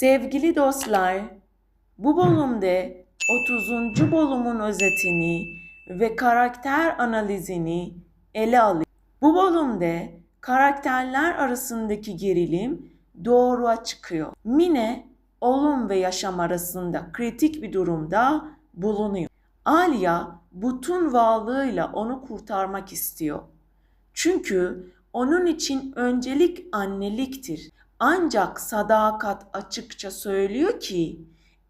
Sevgili dostlar, bu bölümde 30. bölümün özetini ve karakter analizini ele alayım. Bu bölümde karakterler arasındaki gerilim doğruğa çıkıyor. Mine, ölüm ve yaşam arasında kritik bir durumda bulunuyor. Alia bütün varlığıyla onu kurtarmak istiyor. Çünkü onun için öncelik anneliktir. Ancak sadakat açıkça söylüyor ki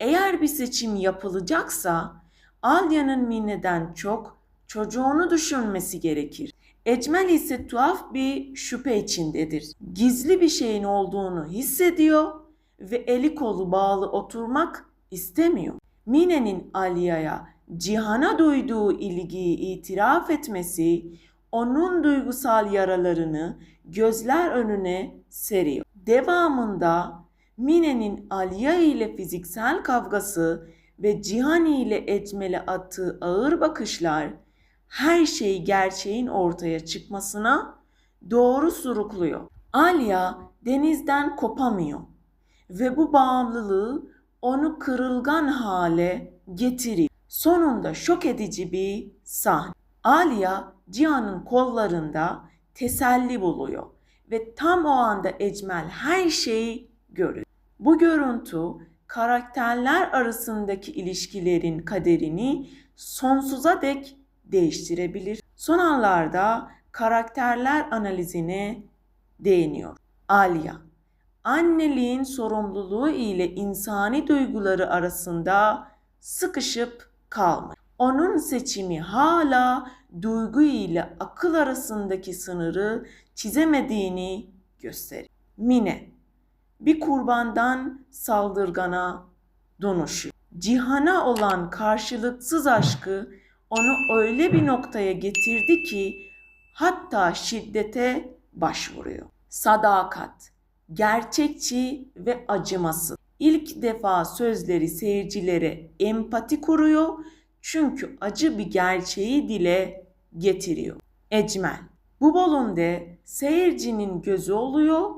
eğer bir seçim yapılacaksa Alya'nın Mine'den çok çocuğunu düşünmesi gerekir. Ecmel ise tuhaf bir şüphe içindedir. Gizli bir şeyin olduğunu hissediyor ve eli kolu bağlı oturmak istemiyor. Mine'nin Aliya'ya Cihan'a duyduğu ilgiyi itiraf etmesi onun duygusal yaralarını gözler önüne seriyor. Devamında Mine'nin Aliya ile fiziksel kavgası ve Cihan ile Ecmel'e attığı ağır bakışlar her şey gerçeğin ortaya çıkmasına doğru surukluyor. Aliya denizden kopamıyor ve bu bağımlılığı onu kırılgan hale getiriyor. Sonunda şok edici bir sahne. Aliya Cihan'ın kollarında teselli buluyor ve tam o anda Ecmel her şeyi görüyor. Bu görüntü karakterler arasındaki ilişkilerin kaderini sonsuza dek değiştirebilir. Son anlarda karakterler analizine değiniyor. Aliya, anneliğin sorumluluğu ile insani duyguları arasında sıkışıp kalmış. Onun seçimi hala duygu ile akıl arasındaki sınırı çizemediğini gösterir. Mine bir kurbandan saldırgana dönüşüyor. Cihana olan karşılıksız aşkı onu öyle bir noktaya getirdi ki hatta şiddete başvuruyor. Sadakat, gerçekçi ve acımasız. İlk defa sözleri seyircilere empati kuruyor çünkü acı bir gerçeği dile getiriyor. Ecmel, bu bölümde seyircinin gözü oluyor.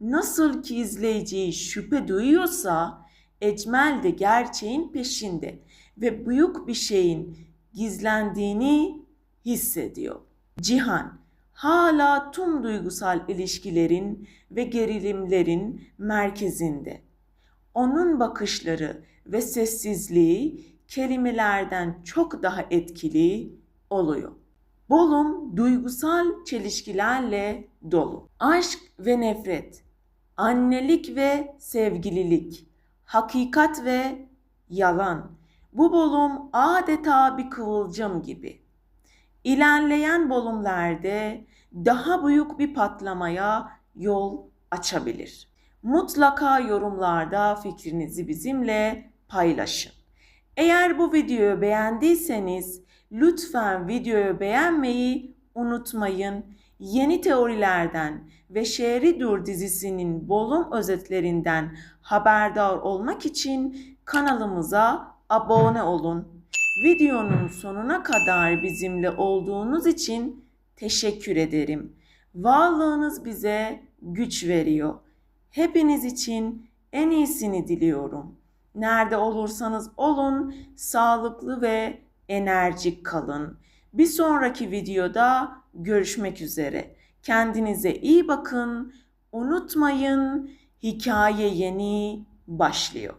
Nasıl ki izleyiciyi şüphe duyuyorsa Ecmel de gerçeğin peşinde ve büyük bir şeyin gizlendiğini hissediyor. Cihan hala tüm duygusal ilişkilerin ve gerilimlerin merkezinde. Onun bakışları ve sessizliği kelimelerden çok daha etkili oluyor. Bolum duygusal çelişkilerle dolu. Aşk ve nefret, annelik ve sevgililik, hakikat ve yalan. Bu bolum adeta bir kıvılcım gibi. İlerleyen bolumlarda daha büyük bir patlamaya yol açabilir. Mutlaka yorumlarda fikrinizi bizimle paylaşın. Eğer bu videoyu beğendiyseniz lütfen videoyu beğenmeyi unutmayın. Yeni teorilerden ve Şehri Dur dizisinin bolum özetlerinden haberdar olmak için kanalımıza abone olun. Videonun sonuna kadar bizimle olduğunuz için teşekkür ederim. Varlığınız bize güç veriyor. Hepiniz için en iyisini diliyorum. Nerede olursanız olun sağlıklı ve enerjik kalın. Bir sonraki videoda görüşmek üzere. Kendinize iyi bakın. Unutmayın hikaye yeni başlıyor.